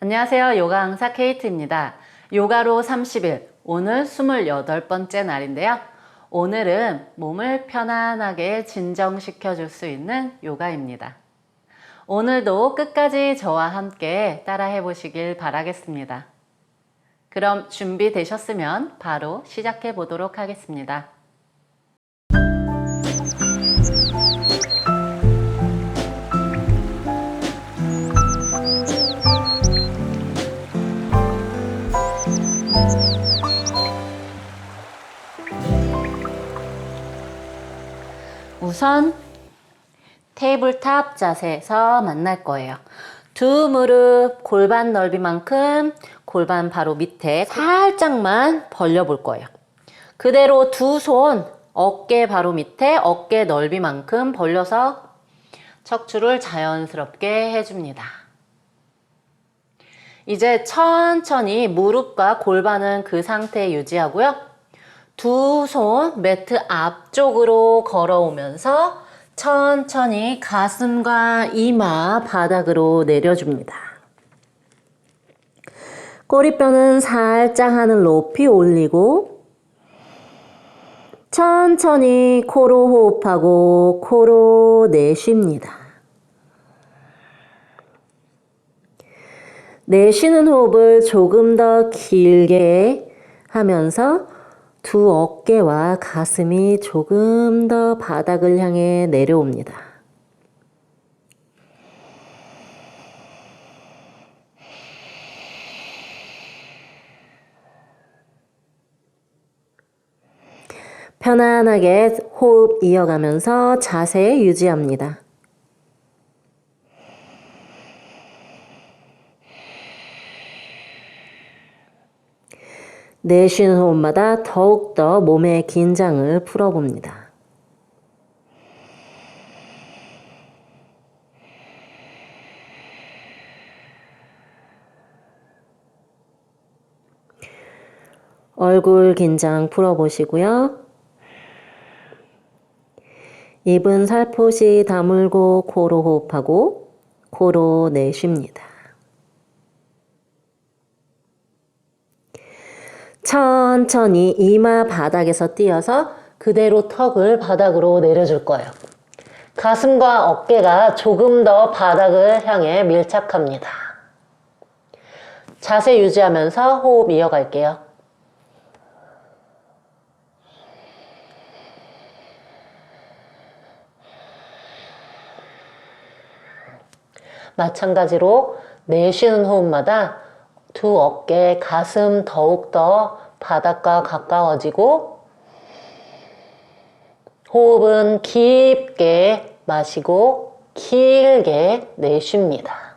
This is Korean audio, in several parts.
안녕하세요. 요가 강사 케이트입니다. 요가로 30일, 오늘 28번째 날인데요. 오늘은 몸을 편안하게 진정시켜 줄 수 있는 요가입니다. 오늘도 끝까지 저와 함께 따라해 보시길 바라겠습니다. 그럼 준비되셨으면 바로 시작해 보도록 하겠습니다. 우선 테이블탑 자세에서 만날 거예요. 두 무릎 골반 넓이만큼 골반 바로 밑에 살짝만 벌려 볼 거예요. 그대로 두 손 어깨 바로 밑에 어깨 넓이만큼 벌려서 척추를 자연스럽게 해줍니다. 이제 천천히 무릎과 골반은 그 상태 유지하고요. 두 손 매트 앞쪽으로 걸어오면서 천천히 가슴과 이마 바닥으로 내려줍니다. 꼬리뼈는 살짝 하늘 높이 올리고 천천히 코로 호흡하고 코로 내쉽니다. 내쉬는 호흡을 조금 더 길게 하면서 두 어깨와 가슴이 조금 더 바닥을 향해 내려옵니다. 편안하게 호흡 이어가면서 자세 유지합니다. 내쉬는 호흡마다 더욱더 몸의 긴장을 풀어봅니다. 얼굴 긴장 풀어보시고요. 입은 살포시 다물고 코로 호흡하고 코로 내쉽니다. 천천히 이마 바닥에서 띄어서 그대로 턱을 바닥으로 내려줄 거예요. 가슴과 어깨가 조금 더 바닥을 향해 밀착합니다. 자세 유지하면서 호흡 이어갈게요. 마찬가지로 내쉬는 호흡마다 두 어깨, 가슴 더욱더 바닥과 가까워지고 호흡은 깊게 마시고 길게 내쉽니다.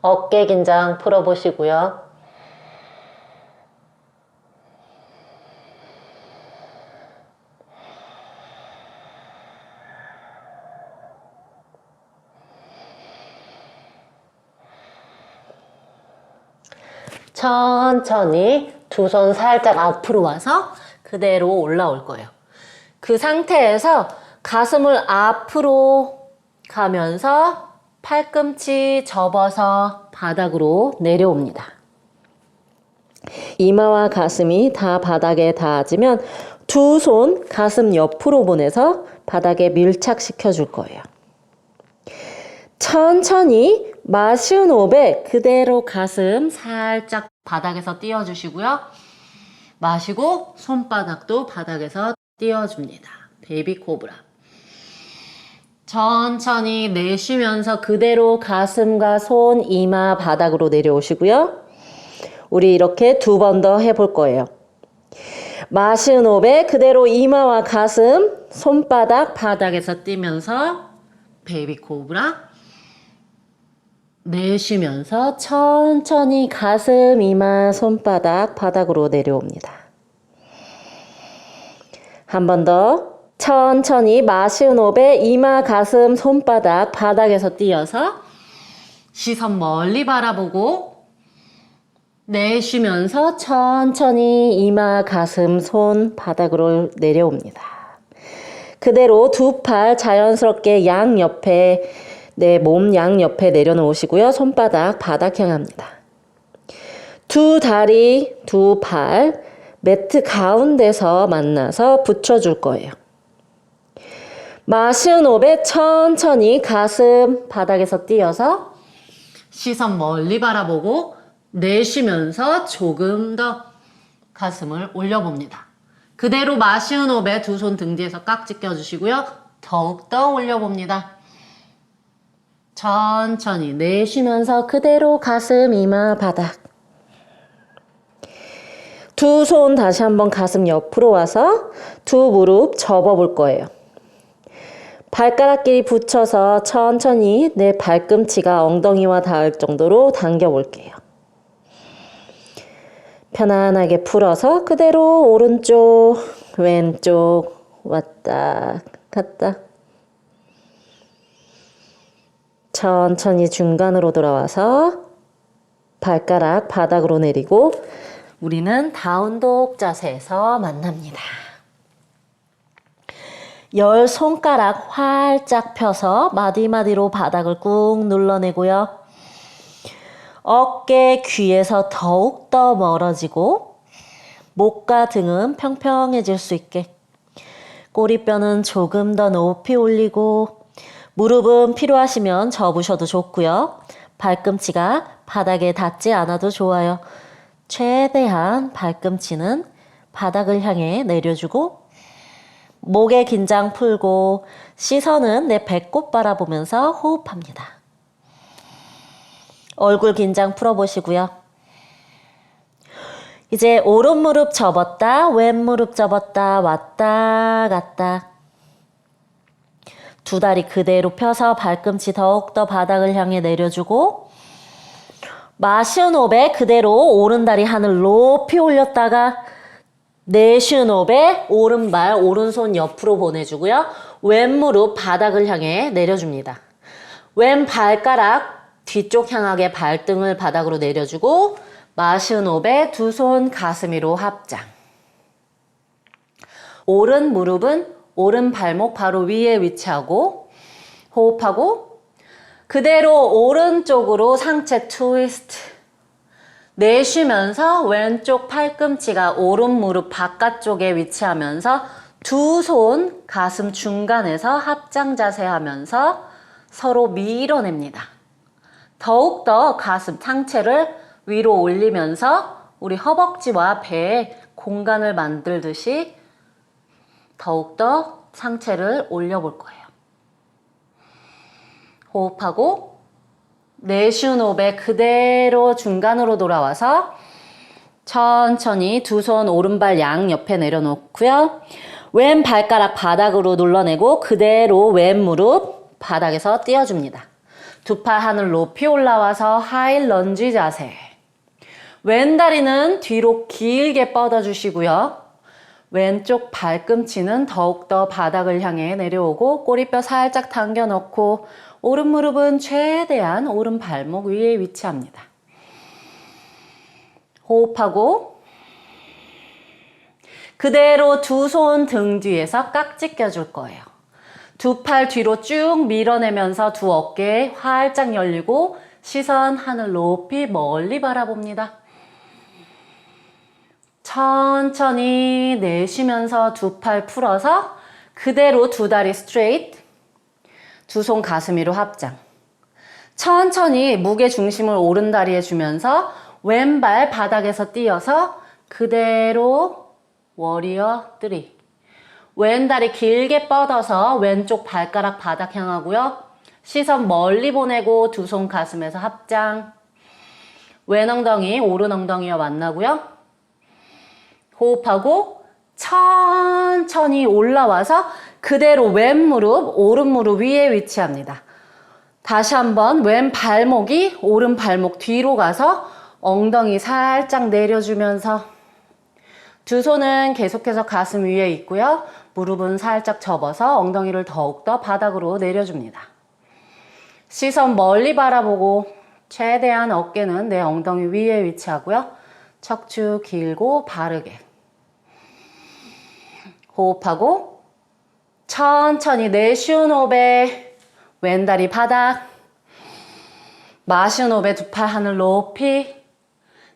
어깨 긴장 풀어보시고요. 천천히 두 손 살짝 앞으로 와서 그대로 올라올 거예요. 그 상태에서 가슴을 앞으로 가면서 팔꿈치 접어서 바닥으로 내려옵니다. 이마와 가슴이 다 바닥에 닿아지면 두 손 가슴 옆으로 보내서 바닥에 밀착시켜 줄 거예요. 천천히 마시는 호흡에 그대로 가슴 살짝 바닥에서 띄워주시고요. 마시고 손바닥도 바닥에서 띄워줍니다. 베이비 코브라. 천천히 내쉬면서 그대로 가슴과 손, 이마 바닥으로 내려오시고요. 우리 이렇게 두 번 더 해볼 거예요. 마시는 호흡에 그대로 이마와 가슴, 손바닥 바닥에서 띄면서 베이비 코브라. 내쉬면서 천천히 가슴, 이마, 손바닥 바닥으로 내려옵니다. 한 번 더. 천천히 마시는 호흡에 이마, 가슴, 손바닥 바닥에서 띄어서 시선 멀리 바라보고 내쉬면서 천천히 이마, 가슴, 손 바닥으로 내려옵니다. 그대로 두 팔 자연스럽게 양 옆에 내 몸 양 옆에 내려놓으시고요. 손바닥 바닥 향합니다. 두 다리, 두 팔 매트 가운데서 만나서 붙여줄 거예요. 마시은 호흡에 천천히 가슴 바닥에서 띄어서 시선 멀리 바라보고 내쉬면서 조금 더 가슴을 올려봅니다. 그대로 마시은 호흡에 두 손 등 뒤에서 깍지 껴주시고요. 더욱더 올려봅니다. 천천히 내쉬면서 그대로 가슴 이마 바닥 두 손 다시 한번 가슴 옆으로 와서 두 무릎 접어 볼 거예요. 발가락끼리 붙여서 천천히 내 발꿈치가 엉덩이와 닿을 정도로 당겨 볼게요. 편안하게 풀어서 그대로 오른쪽, 왼쪽 왔다 갔다. 천천히 중간으로 돌아와서 발가락 바닥으로 내리고 우리는 다운독 자세에서 만납니다. 열 손가락 활짝 펴서 마디마디로 바닥을 꾹 눌러내고요. 어깨 귀에서 더욱더 멀어지고 목과 등은 평평해질 수 있게 꼬리뼈는 조금 더 높이 올리고 무릎은 필요하시면 접으셔도 좋고요. 발꿈치가 바닥에 닿지 않아도 좋아요. 최대한 발꿈치는 바닥을 향해 내려주고 목의 긴장 풀고 시선은 내 배꼽 바라보면서 호흡합니다. 얼굴 긴장 풀어보시고요. 이제 오른 무릎 접었다, 왼 무릎 접었다, 왔다 갔다. 두 다리 그대로 펴서 발꿈치 더욱더 바닥을 향해 내려주고 마시은 호흡에 그대로 오른 다리 하늘 높이 올렸다가 내쉬는 호흡에 오른발 오른손 옆으로 보내주고요. 왼 무릎 바닥을 향해 내려줍니다. 왼 발가락 뒤쪽 향하게 발등을 바닥으로 내려주고 마시은 호흡에 두 손 가슴 위로 합장. 오른 무릎은 오른 발목 바로 위에 위치하고 호흡하고 그대로 오른쪽으로 상체 트위스트 내쉬면서 왼쪽 팔꿈치가 오른 무릎 바깥쪽에 위치하면서 두 손 가슴 중간에서 합장 자세 하면서 서로 밀어냅니다. 더욱더 가슴 상체를 위로 올리면서 우리 허벅지와 배에 공간을 만들듯이 더욱더 상체를 올려볼 거예요. 호흡하고 내쉬는 호흡에 그대로 중간으로 돌아와서 천천히 두 손 오른발 양 옆에 내려놓고요. 왼 발가락 바닥으로 눌러내고 그대로 왼 무릎 바닥에서 띄워줍니다. 두 팔 하늘 높이 올라와서 하이 런지 자세. 왼 다리는 뒤로 길게 뻗어주시고요. 왼쪽 발꿈치는 더욱더 바닥을 향해 내려오고 꼬리뼈 살짝 당겨 넣고 오른 무릎은 최대한 오른 발목 위에 위치합니다. 호흡하고 그대로 두 손 등 뒤에서 깍지 껴줄 거예요. 두 팔 뒤로 쭉 밀어내면서 두 어깨 활짝 열리고 시선 하늘 높이 멀리 바라봅니다. 천천히 내쉬면서 두 팔 풀어서 그대로 두 다리 스트레이트 두 손 가슴 위로 합장 천천히 무게 중심을 오른 다리에 주면서 왼발 바닥에서 띄어서 그대로 워리어 3. 왼 다리 길게 뻗어서 왼쪽 발가락 바닥 향하고요. 시선 멀리 보내고 두 손 가슴에서 합장. 왼 엉덩이 오른 엉덩이와 만나고요. 호흡하고 천천히 올라와서 그대로 왼 무릎, 오른 무릎 위에 위치합니다. 다시 한번 왼 발목이 오른 발목 뒤로 가서 엉덩이 살짝 내려주면서 두 손은 계속해서 가슴 위에 있고요. 무릎은 살짝 접어서 엉덩이를 더욱더 바닥으로 내려줍니다. 시선 멀리 바라보고 최대한 어깨는 내 엉덩이 위에 위치하고요. 척추 길고 바르게. 호흡하고 천천히 내쉬운 호흡에 왼다리 바닥 마쉬운 호흡에 두 팔 하늘 높이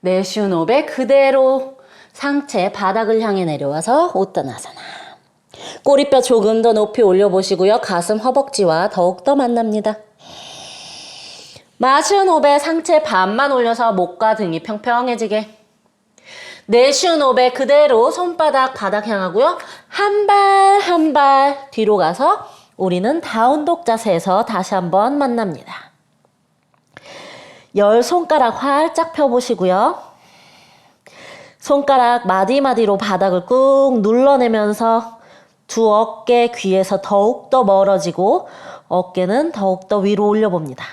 내쉬운 호흡에 그대로 상체 바닥을 향해 내려와서 웃다나사나 꼬리뼈 조금 더 높이 올려보시고요. 가슴 허벅지와 더욱더 만납니다. 마쉬운 호흡에 상체 반만 올려서 목과 등이 평평해지게 내쉬운 호흡에 그대로 손바닥 바닥 향하고요. 한 발 한 발 뒤로 가서 우리는 다운독 자세에서 다시 한번 만납니다. 열 손가락 활짝 펴보시고요. 손가락 마디마디로 바닥을 꾹 눌러내면서 두 어깨 귀에서 더욱더 멀어지고 어깨는 더욱더 위로 올려봅니다.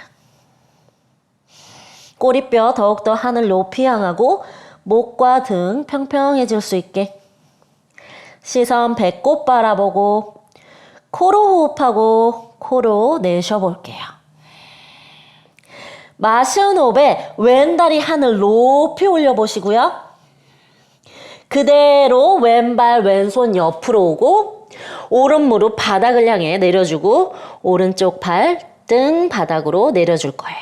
꼬리뼈 더욱더 하늘 높이 향하고 목과 등 평평해질 수 있게 시선 배꼽 바라보고 코로 호흡하고 코로 내쉬어볼게요. 마시는 호흡에 왼다리 하늘 높이 올려보시고요. 그대로 왼발 왼손 옆으로 오고 오른 무릎 바닥을 향해 내려주고 오른쪽 발 등 바닥으로 내려줄 거예요.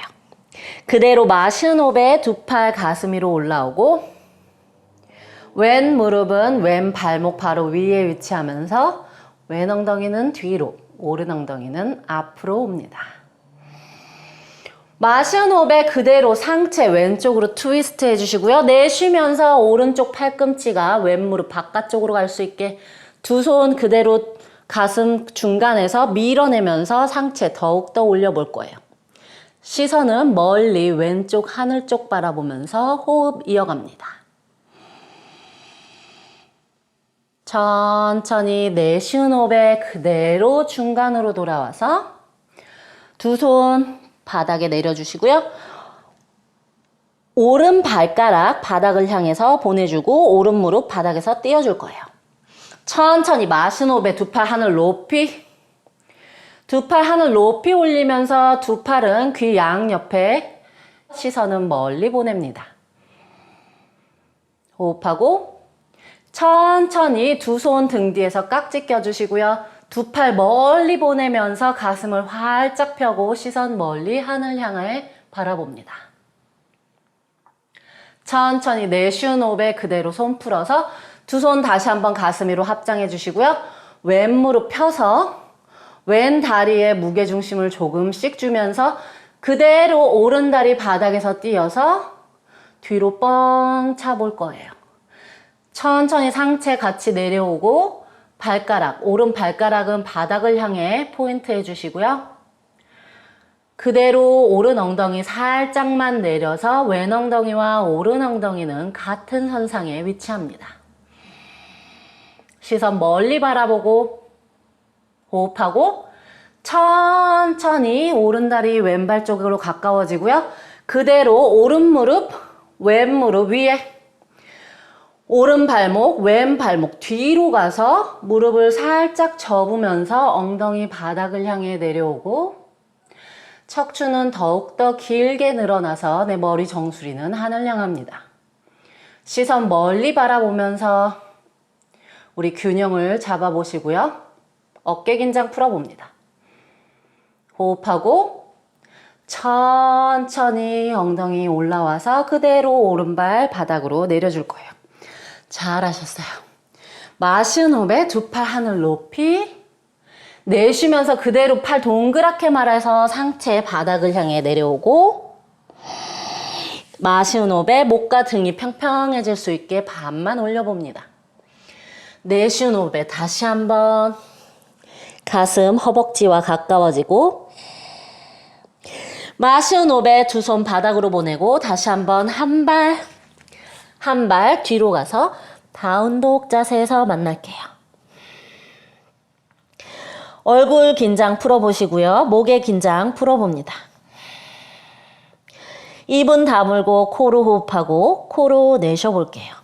그대로 마시는 호흡에 두 팔 가슴 위로 올라오고 왼 무릎은 왼 발목 바로 위에 위치하면서 왼 엉덩이는 뒤로 오른 엉덩이는 앞으로 옵니다. 마시는 호흡에 그대로 상체 왼쪽으로 트위스트 해주시고요. 내쉬면서 오른쪽 팔꿈치가 왼 무릎 바깥쪽으로 갈 수 있게 두 손 그대로 가슴 중간에서 밀어내면서 상체 더욱더 올려볼 거예요. 시선은 멀리 왼쪽 하늘 쪽 바라보면서 호흡 이어갑니다. 천천히 내쉬는 호흡에 그대로 중간으로 돌아와서 두 손 바닥에 내려주시고요. 오른 발가락 바닥을 향해서 보내주고 오른 무릎 바닥에서 띄워줄 거예요. 천천히 마시는 호흡에 두 팔 하늘 높이 두 팔 하늘 높이 올리면서 두 팔은 귀 양옆에 시선은 멀리 보냅니다. 호흡하고 천천히 두 손 등 뒤에서 깍지 껴주시고요. 두 팔 멀리 보내면서 가슴을 활짝 펴고 시선 멀리 하늘 향해 바라봅니다. 천천히 내쉬는 호흡에 그대로 손 풀어서 두 손 다시 한번 가슴 위로 합장해 주시고요. 왼 무릎 펴서 왼 다리에 무게 중심을 조금씩 주면서 그대로 오른 다리 바닥에서 띄어서 뒤로 뻥 차 볼 거예요. 천천히 상체 같이 내려오고 발가락, 오른 발가락은 바닥을 향해 포인트 해주시고요. 그대로 오른 엉덩이 살짝만 내려서 왼 엉덩이와 오른 엉덩이는 같은 선상에 위치합니다. 시선 멀리 바라보고 호흡하고 천천히 오른 다리 왼발 쪽으로 가까워지고요. 그대로 오른 무릎, 왼 무릎 위에 오른 발목, 왼 발목 뒤로 가서 무릎을 살짝 접으면서 엉덩이 바닥을 향해 내려오고 척추는 더욱더 길게 늘어나서 내 머리 정수리는 하늘 향합니다. 시선 멀리 바라보면서 우리 균형을 잡아보시고요. 어깨 긴장 풀어봅니다. 호흡하고 천천히 엉덩이 올라와서 그대로 오른발 바닥으로 내려줄 거예요. 잘하셨어요. 마시는 호흡에 두 팔 하늘 높이 내쉬면서 그대로 팔 동그랗게 말아서 상체 바닥을 향해 내려오고 마시는 호흡에 목과 등이 평평해질 수 있게 반만 올려봅니다. 내쉬는 호흡에 다시 한번 가슴 허벅지와 가까워지고 마시는 호흡에 두 손 바닥으로 보내고 다시 한번 한 발 한 발 뒤로 가서 다운독 자세에서 만날게요. 얼굴 긴장 풀어보시고요. 목의 긴장 풀어봅니다. 입은 다물고 코로 호흡하고 코로 내쉬어볼게요.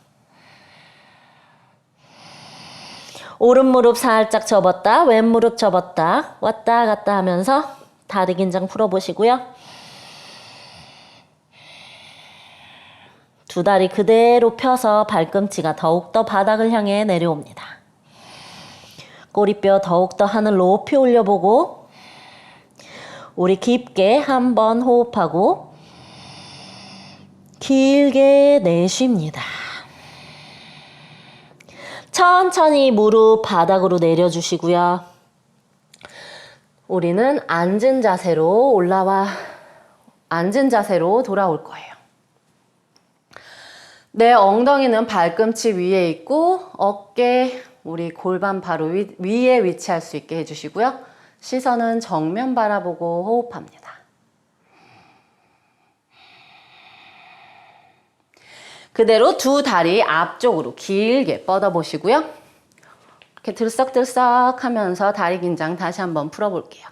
오른 무릎 살짝 접었다, 왼 무릎 접었다, 왔다 갔다 하면서 다리 긴장 풀어보시고요. 두 다리 그대로 펴서 발꿈치가 더욱더 바닥을 향해 내려옵니다. 꼬리뼈 더욱더 하늘 높이 올려보고 우리 깊게 한 번 호흡하고 길게 내쉽니다. 천천히 무릎 바닥으로 내려주시고요. 우리는 앉은 자세로 올라와 앉은 자세로 돌아올 거예요. 내 엉덩이는 발꿈치 위에 있고 어깨 우리 골반 바로 위, 위에 위치할 수 있게 해주시고요. 시선은 정면 바라보고 호흡합니다. 그대로 두 다리 앞쪽으로 길게 뻗어 보시고요. 이렇게 들썩들썩 하면서 다리 긴장 다시 한번 풀어 볼게요.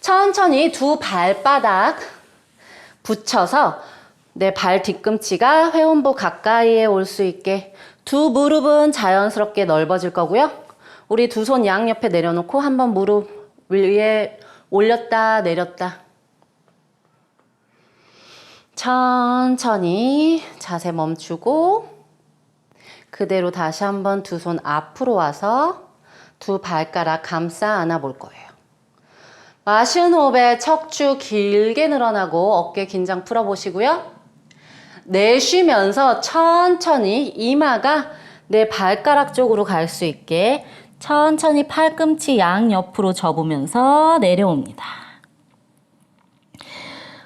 천천히 두 발바닥 붙여서 내 발 뒤꿈치가 회원부 가까이에 올 수 있게 두 무릎은 자연스럽게 넓어질 거고요. 우리 두 손 양옆에 내려놓고 한번 무릎 위에 올렸다 내렸다 천천히 자세 멈추고 그대로 다시 한번 두 손 앞으로 와서 두 발가락 감싸 안아 볼 거예요. 마시는 호흡에 척추 길게 늘어나고 어깨 긴장 풀어 보시고요. 내쉬면서 천천히 이마가 내 발가락 쪽으로 갈 수 있게 천천히 팔꿈치 양옆으로 접으면서 내려옵니다.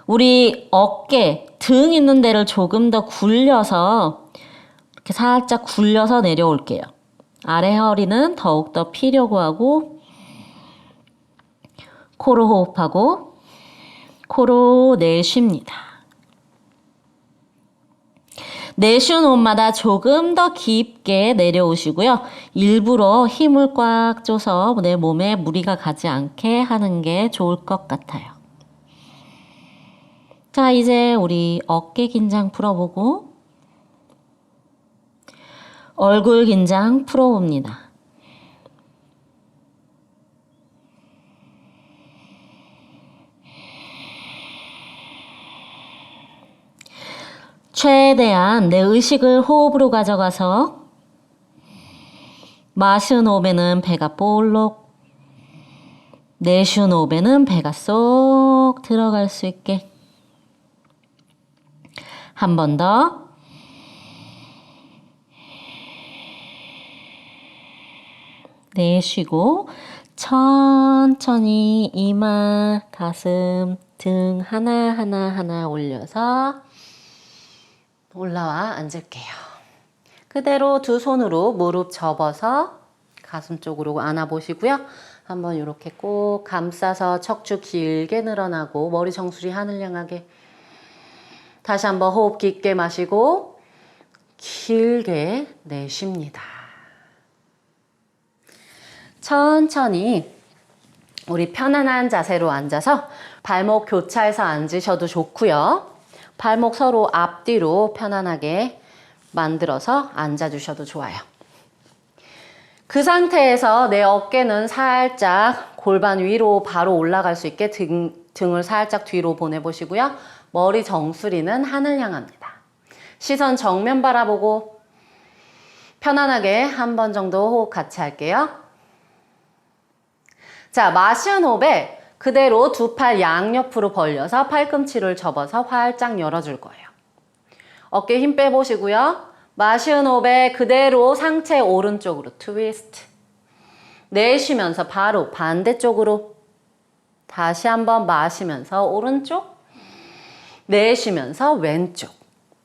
우리 어깨, 등 있는 데를 조금 더 굴려서 이렇게 살짝 굴려서 내려올게요. 아래 허리는 더욱더 피려고 하고 코로 호흡하고 코로 내쉽니다. 내쉬는 호흡마다 조금 더 깊게 내려오시고요. 일부러 힘을 꽉 줘서 내 몸에 무리가 가지 않게 하는 게 좋을 것 같아요. 자, 이제 우리 어깨 긴장 풀어보고 얼굴 긴장 풀어봅니다. 최대한 내 의식을 호흡으로 가져가서 마시는 호흡에는 배가 볼록 내쉬는 호흡에는 배가 쏙 들어갈 수 있게 한 번 더. 내쉬고 천천히 이마, 가슴, 등 하나하나 하나 올려서 올라와 앉을게요. 그대로 두 손으로 무릎 접어서 가슴 쪽으로 안아보시고요. 한번 이렇게 꼭 감싸서 척추 길게 늘어나고 머리 정수리 하늘 향하게 다시 한번 호흡 깊게 마시고 길게 내쉽니다. 천천히 우리 편안한 자세로 앉아서 발목 교차해서 앉으셔도 좋고요. 발목 서로 앞뒤로 편안하게 만들어서 앉아주셔도 좋아요. 그 상태에서 내 어깨는 살짝 골반 위로 바로 올라갈 수 있게 등, 등을 살짝 뒤로 보내보시고요. 머리 정수리는 하늘 향합니다. 시선 정면 바라보고 편안하게 한 번 정도 호흡 같이 할게요. 자, 마시는 호흡에 그대로 두 팔 양옆으로 벌려서 팔꿈치를 접어서 활짝 열어줄 거예요. 어깨 힘 빼보시고요. 마시는 호흡에 그대로 상체 오른쪽으로 트위스트. 내쉬면서 바로 반대쪽으로 다시 한번 마시면서 오른쪽 내쉬면서 왼쪽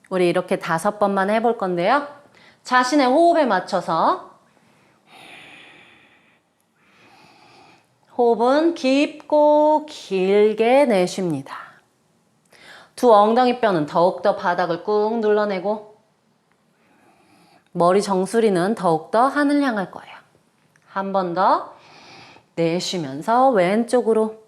우리 이렇게 다섯 번만 해볼 건데요. 자신의 호흡에 맞춰서 호흡은 깊고 길게 내쉽니다. 두 엉덩이 뼈는 더욱더 바닥을 꾹 눌러내고 머리 정수리는 더욱더 하늘 향할 거예요. 한 번 더 내쉬면서 왼쪽으로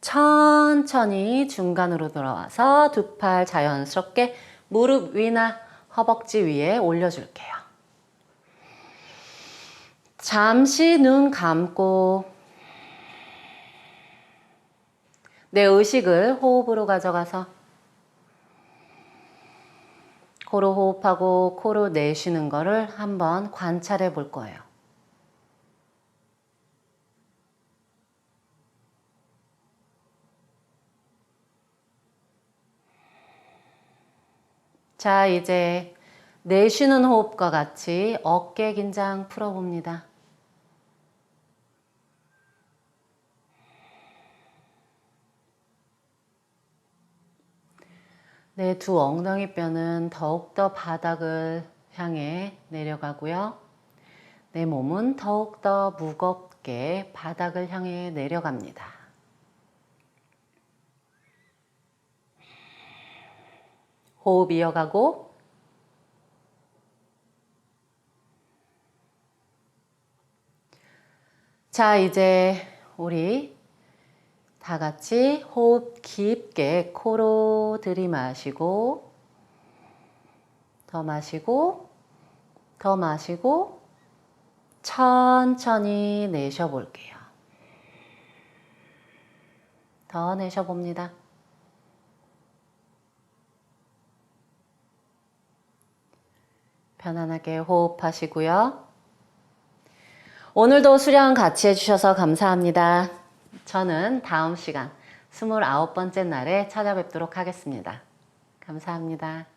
천천히 중간으로 돌아와서 두 팔 자연스럽게 무릎 위나 허벅지 위에 올려줄게요. 잠시 눈 감고 내 의식을 호흡으로 가져가서 코로 호흡하고 코로 내쉬는 거를 한번 관찰해 볼 거예요. 자, 이제 내쉬는 호흡과 같이 어깨 긴장 풀어봅니다. 내 두 엉덩이 뼈는 더욱더 바닥을 향해 내려가고요. 내 몸은 더욱더 무겁게 바닥을 향해 내려갑니다. 호흡 이어가고 자, 이제 우리 다 같이 호흡 깊게 코로 들이마시고 더 마시고 더 마시고 천천히 내쉬어 볼게요. 더 내쉬어 봅니다. 편안하게 호흡하시고요. 오늘도 수련 같이 해주셔서 감사합니다. 저는 다음 시간 29번째 날에 찾아뵙도록 하겠습니다. 감사합니다.